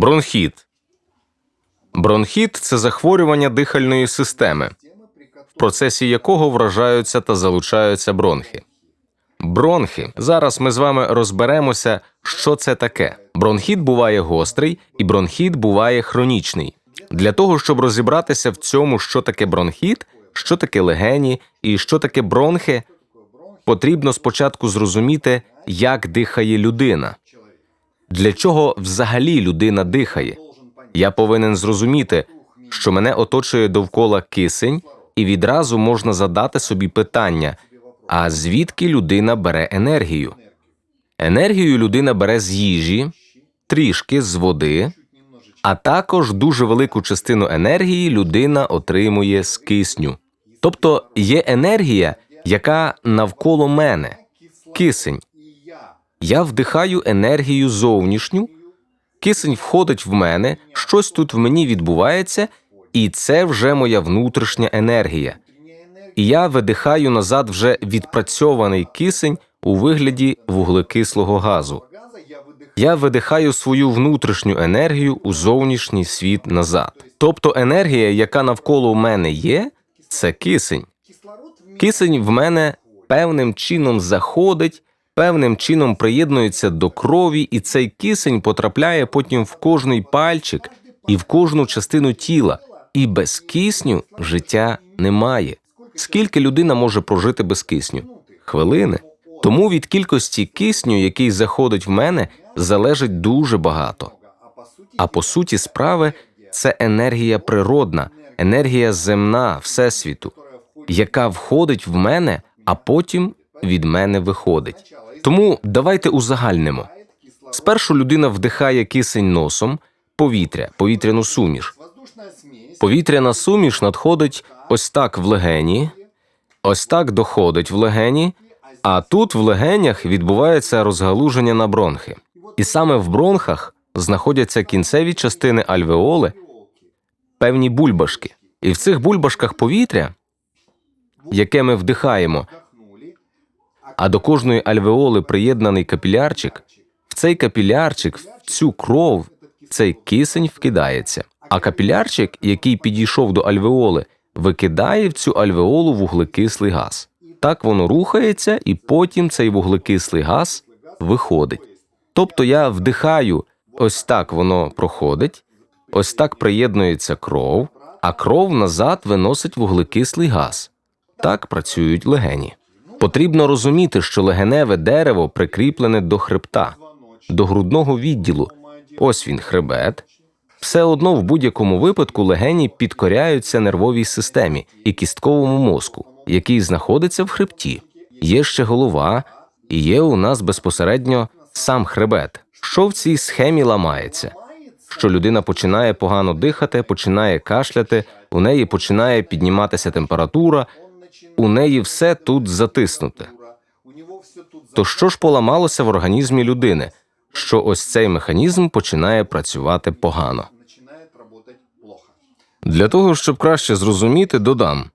Бронхіт. Бронхіт це захворювання дихальної системи, в процесі якого вражаються та залучаються бронхи. Бронхи. Зараз ми з вами розберемося, що це таке. Бронхіт буває гострий, і бронхіт буває хронічний. Для того, щоб розібратися в цьому, що таке бронхіт, що таке легені і що таке бронхи, потрібно спочатку зрозуміти, як дихає людина. Для чого взагалі людина дихає? Я повинен зрозуміти, що мене оточує довкола кисень, і відразу можна задати собі питання: а звідки людина бере енергію? Енергію людина бере з їжі, трішки з води, а також дуже велику частину енергії людина отримує з кисню. Тобто є енергія, яка навколо мене, кисень. Я вдихаю енергію зовнішню, кисень входить в мене, щось тут в мені відбувається, і це вже моя внутрішня енергія. І я видихаю назад вже відпрацьований кисень у вигляді вуглекислого газу. Я видихаю свою внутрішню енергію у зовнішній світ назад. Тобто енергія, яка навколо мене є, це кисень. Кисень в мене певним чином заходить, певним чином приєднується до крові, і цей кисень потрапляє потім в кожний пальчик і в кожну частину тіла. І без кисню життя немає. Скільки людина може прожити без кисню? Хвилини. Тому від кількості кисню, який заходить в мене, залежить дуже багато. А по суті справи, це енергія природна, енергія земна, всесвіту, яка входить в мене, а потім від мене виходить. Тому давайте узагальнимо. Спершу людина вдихає кисень носом, повітря, повітряну суміш. Повітряна суміш надходить ось так в легені, ось так доходить в легені, а тут в легенях відбувається розгалуження на бронхи. І саме в бронхах знаходяться кінцеві частини альвеоли, певні бульбашки. І в цих бульбашках повітря, яке ми вдихаємо, а до кожної альвеоли приєднаний капілярчик, в цей капілярчик, в цю кров, цей кисень вкидається. А капілярчик, який підійшов до альвеоли, викидає в цю альвеолу вуглекислий газ. Так воно рухається, і потім цей вуглекислий газ виходить. Тобто я вдихаю, ось так воно проходить, ось так приєднується кров, а кров назад виносить вуглекислий газ. Так працюють легені. Потрібно розуміти, що легеневе дерево прикріплене до хребта, до грудного відділу. Ось він хребет. Все одно в будь-якому випадку легені підкоряються нервовій системі і кістковому мозку, який знаходиться в хребті. Є ще голова, і є у нас безпосередньо сам хребет. Що в цій схемі ламається? Що людина починає погано дихати, починає кашляти, у неї починає підніматися температура, у неї все тут затиснуте. То що ж поламалося в організмі людини? Що ось цей механізм починає працювати погано. Для того, щоб краще зрозуміти, додам,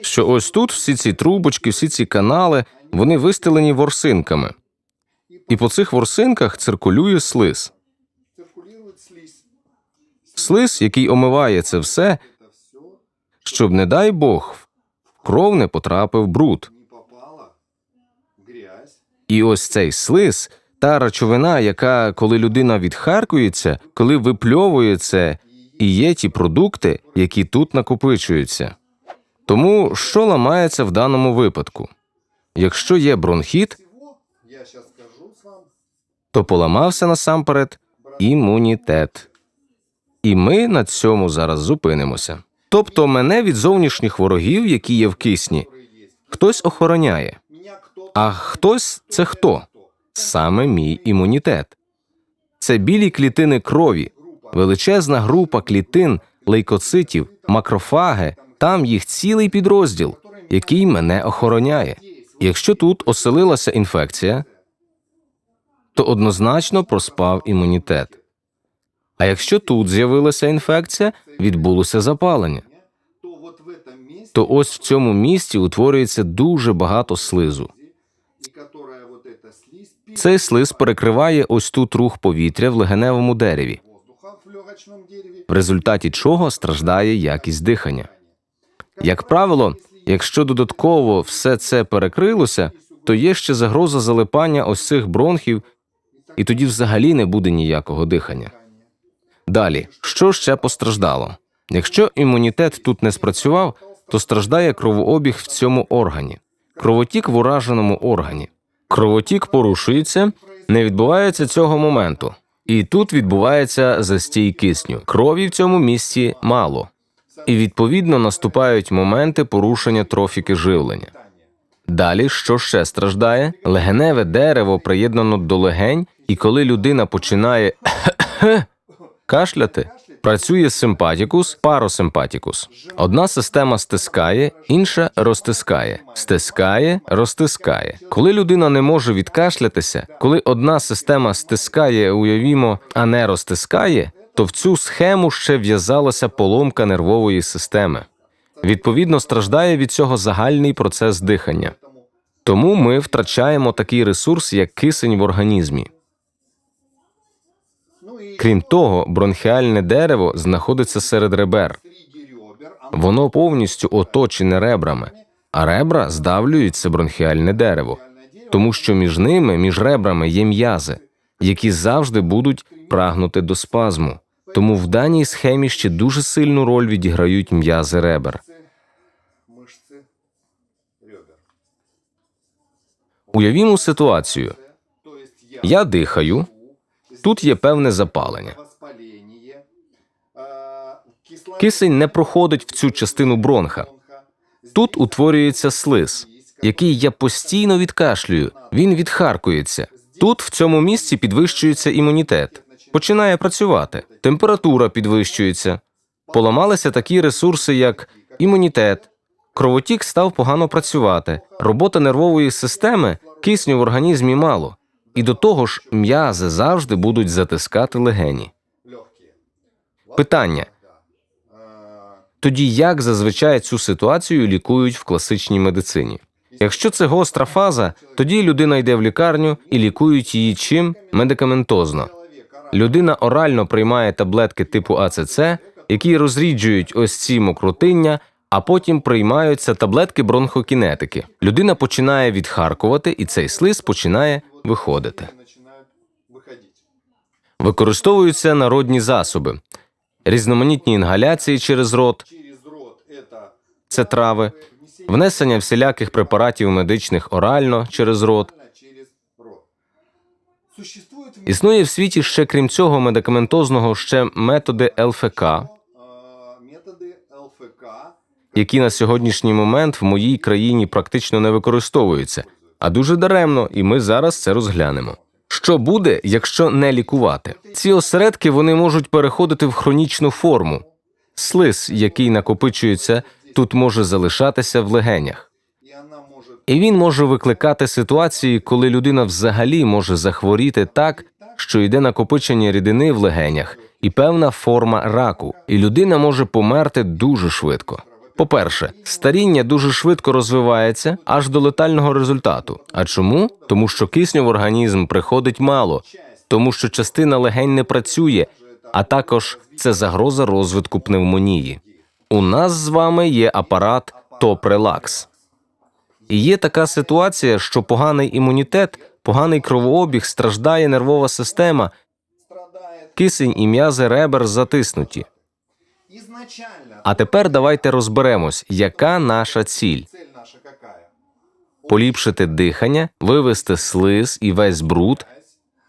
що ось тут всі ці трубочки, всі ці канали, вони вистелені ворсинками, і по цих ворсинках циркулює слиз. Слиз, який омиває це все, щоб, не дай Бог, кров не потрапив бруд. І ось цей слиз, та речовина, яка, коли людина відхаркується, коли випльовує це, і є ті продукти, які тут накопичуються. Тому що ламається в даному випадку? Якщо є бронхіт, то поламався насамперед імунітет. І ми на цьому зараз зупинимося. Тобто мене від зовнішніх ворогів, які є в кисні, хтось охороняє. А хтось це хто? Саме мій імунітет. Це білі клітини крові, величезна група клітин, лейкоцитів, макрофаги, там їх цілий підрозділ, який мене охороняє. Якщо тут оселилася інфекція, то однозначно проспав імунітет. А якщо тут з'явилася інфекція, відбулося запалення. То ось в цьому місці утворюється дуже багато слизу. Цей слиз перекриває ось тут рух повітря в легеневому дереві. в результаті чого страждає якість дихання. Як правило, якщо додатково все це перекрилося, то є ще загроза залипання ось цих бронхів, і тоді взагалі не буде ніякого дихання. Далі, що ще постраждало? Якщо імунітет тут не спрацював, то страждає кровообіг в цьому органі, кровотік в ураженому органі. Кровотік порушується, не відбувається цього моменту. І тут відбувається застій кисню. Крові в цьому місці мало. І відповідно наступають моменти порушення трофіки живлення. Далі, що ще страждає? Легеневе дерево приєднано до легень, і коли людина починає кашляти, працює симпатікус, паросимпатікус. Одна система стискає, інша розтискає. Стискає, розтискає. Коли людина не може відкашлятися, коли одна система стискає, уявімо, а не розтискає, то в цю схему ще в'язалася поломка нервової системи. Відповідно, страждає від цього загальний процес дихання. Тому ми втрачаємо такий ресурс, як кисень в організмі. Крім того, бронхіальне дерево знаходиться серед ребер. Воно повністю оточене ребрами, а ребра здавлюють це бронхіальне дерево, тому що між ними, між ребрами, є м'язи, які завжди будуть прагнути до спазму. Тому в даній схемі ще дуже сильну роль відіграють м'язи ребер. Уявімо ситуацію: я дихаю, тут є певне запалення. Кисень не проходить в цю частину бронха, Тут утворюється слиз, який я постійно відкашлюю. Він відхаркується. Тут, в цьому місці, підвищується імунітет, починає працювати, температура підвищується. Поламалися такі ресурси, як імунітет, кровотік став погано працювати, робота нервової системи, кисню в організмі мало. І до того ж, м'язи завжди будуть затискати легені. Питання: Тоді як зазвичай цю ситуацію лікують в класичній медицині? Якщо це гостра фаза, тоді людина йде в лікарню і лікують її чим медикаментозно. Людина орально приймає таблетки типу АЦЦ, які розріджують ось ці мокротиння, а потім приймаються таблетки бронхокінетики. Людина починає відхаркувати, і цей слиз починає виходити. начинают выходить. Використовуються народні засоби, різноманітні інгаляції через рот, Через рот это це трави, внесение внесення всіляких препаратів медичних орально через рот. через рот. Существует в Існує в світі ще крім цього медикаментозного ще методи ЛФК, э, методы ЛФК, які на сьогоднішній момент в моїй країні практично не використовуються, а дуже даремно, і ми зараз це розглянемо. Що буде, якщо не лікувати? Ці осередки вони можуть переходити в хронічну форму. Слиз, який накопичується, тут може залишатися в легенях. І він може викликати ситуації, коли людина взагалі може захворіти так, що йде накопичення рідини в легенях і певна форма раку, і людина може померти дуже швидко. По-перше, старіння дуже швидко розвивається аж до летального результату. А чому? Тому що кисню в організм приходить мало, тому що частина легень не працює, а також це загроза розвитку пневмонії. У нас з вами є апарат Топ-Релакс. І є така ситуація, що поганий імунітет, поганий кровообіг, страждає нервова система, кисень і м'язи ребер затиснуті. А тепер давайте розберемось, яка наша ціль: поліпшити дихання, вивести слиз і весь бруд,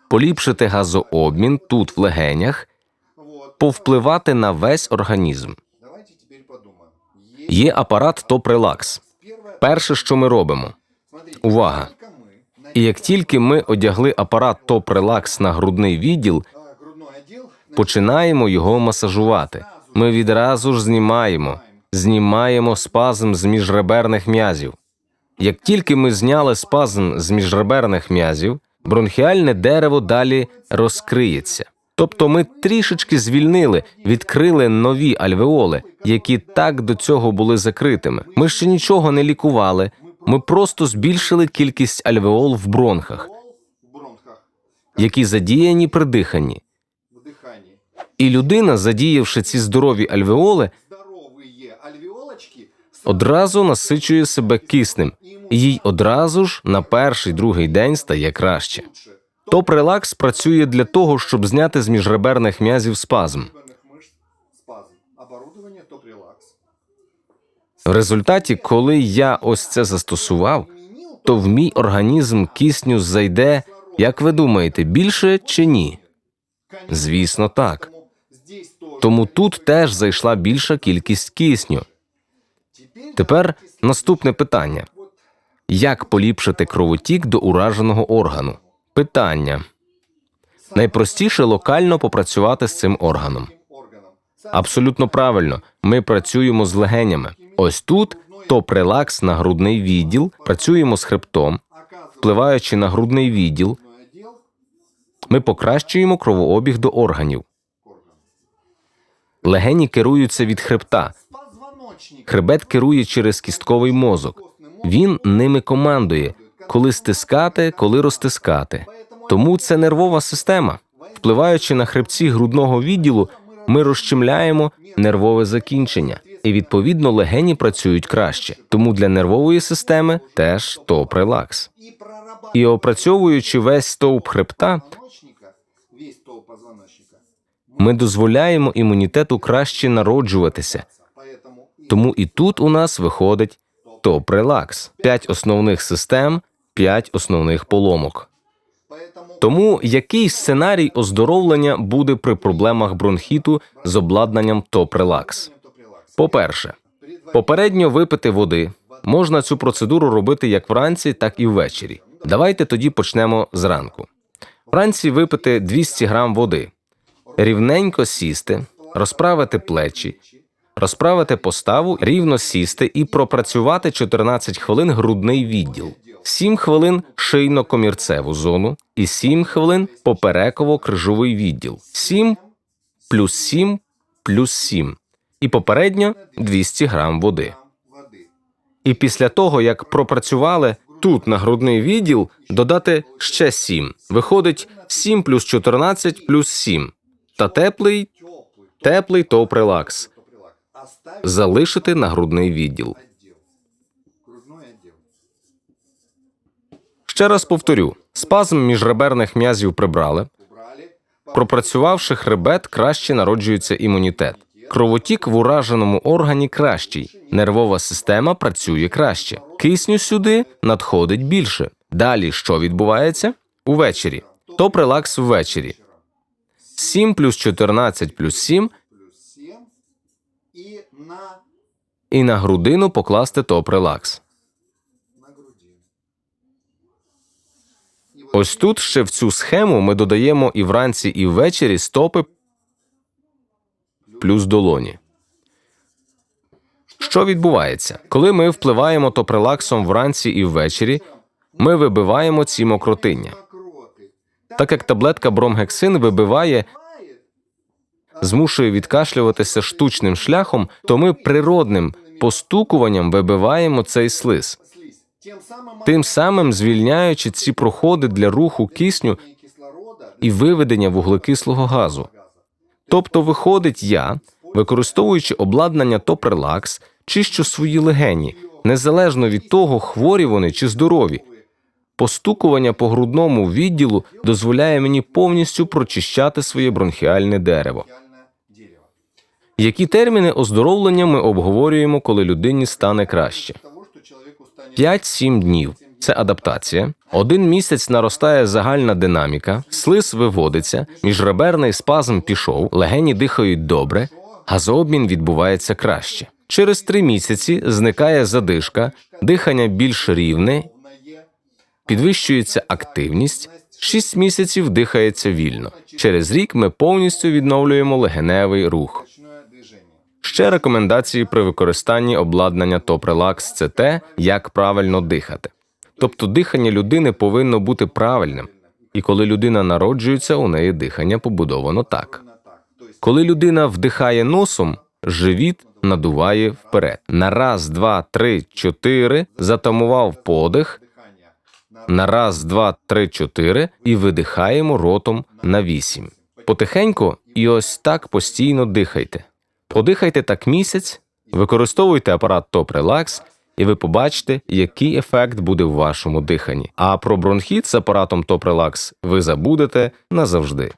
поліпшити газообмін тут в легенях, повпливати на весь організм. Є апарат Топ-Релакс. Перше, що ми робимо, увага. І як тільки ми одягли апарат Топ-Релакс на грудний відділ, починаємо його масажувати. Ми відразу ж знімаємо, знімаємо спазм з міжреберних м'язів. Як тільки ми зняли спазм з міжреберних м'язів, бронхіальне дерево далі розкриється. Тобто ми трішечки звільнили, відкрили нові альвеоли, які так до цього були закритими. Ми ще нічого не лікували. Ми просто збільшили кількість альвеол в бронхах, які задіяні при диханні. в дыхании. І людина, задіявши ці здорові альвеоли, здоровые альвеолочки одразу насичує себе киснем, і їй одразу ж на перший другий день стає краще. лучше. Топ-релакс працює для того, щоб зняти з міжреберних м'язів спазм. Реберных мышц спазм. Оборудование топ-релакс. В результаті, коли я ось це застосував, Применил то в мій організм кисню зайде, як ви думаєте, більше чи ні? Конечно. Звісно, так. Тому тут теж зайшла більша кількість кисню. Тепер наступне питання: як поліпшити кровотік до ураженого органу? Питання. Найпростіше локально попрацювати з цим органом. Абсолютно правильно. Ми працюємо з легенями. Ось тут топ-релакс на грудний відділ, працюємо з хребтом, впливаючи на грудний відділ, ми покращуємо кровообіг до органів. Легені керуються від хребта. Хребет керує через кістковий мозок. Він ними командує, коли стискати, коли розтискати. Тому це нервова система. Впливаючи на хребці грудного відділу, ми розчимляємо нервове закінчення, і відповідно легені працюють краще. Тому для нервової системи теж. И прорабатывая І опрацьовуючи весь стовп хребта, ми дозволяємо імунітету краще народжуватися. Тому і тут у нас виходить топ-релакс. П'ять основних систем, п'ять основних поломок. Тому який сценарій оздоровлення буде при проблемах бронхіту з обладнанням топ-релакс? топ-релакс. По-перше, попередньо випити води. Можна цю процедуру робити як вранці, так і ввечері. Давайте тоді почнемо зранку. Вранці випити 200 грам води, рівненько сісти, розправити плечі, розправити поставу, рівно сісти і пропрацювати 14 хвилин грудний відділ, 7 хвилин шийно-комірцеву зону і 7 хвилин попереково-крижовий відділ, 7 плюс 7 плюс 7 і попередньо 200 грам води. І після того, як пропрацювали тут на грудний відділ, додати ще 7. Виходить 7 плюс 14 плюс 7. Та теплий, теплий топ-релакс. топ-релакс. Залишити на грудний відділ. Ще раз повторю: спазм міжреберних м'язів прибрали. Пропрацювавши хребет, краще народжується імунітет. Кровотік в ураженому органі кращий. Нервова система працює краще. Кисню сюди надходить більше. Далі що відбувається? Увечері. Топ-релакс ввечері. 7 плюс 14 плюс 7 Плюс 7. И на, і на грудину покласти топ-релакс. Ось тут ще в цю схему ми додаємо і вранці, і ввечері стопи плюс долоні. Що відбувається? Коли ми впливаємо топ-релаксом вранці і ввечері, ми вибиваємо ці мокротиння мокроты. Так як таблетка бромгексин вибиває, Бывает, змушує відкашлюватися штучним шляхом, то ми природним постукуванням вибиваємо цей слиз, слизь. Тем самым тим самим звільняючи ці проходи для руху кисню отделение кислорода і виведення вуглекислого газу. газа. Тобто, виходить, я, використовуючи обладнання топ-релакс, чищу свої легені, незалежно від того, хворі вони чи здорові. Постукування по грудному відділу дозволяє мені повністю прочищати своє бронхіальне дерево. Які терміни оздоровлення ми обговорюємо, коли людині стане краще? Того, что человеку станет 5-7 днів це адаптація. Один місяць наростає загальна динаміка, слиз виводиться, міжреберний спазм пішов, легені дихають добре, газообмін відбувається краще. Через три місяці зникає задишка, дихання більш рівне, підвищується активність. Шість місяців дихається вільно. Через рік ми повністю відновлюємо легеневий рух. Ще рекомендації при використанні обладнання топ-релакс – це те, як правильно дихати. Тобто дихання людини повинно бути правильним. І коли людина народжується, у неї дихання побудовано так. Коли людина вдихає носом, живіт надуває вперед. На раз, два, три, чотири затамував подих. На раз, два, три, чотири і видихаємо ротом на вісім. Потихеньку і ось так постійно дихайте. Подихайте так місяць, використовуйте апарат Top Relax, і ви побачите, який ефект буде в вашому диханні. А про бронхіт з апаратом Top Relax ви забудете назавжди.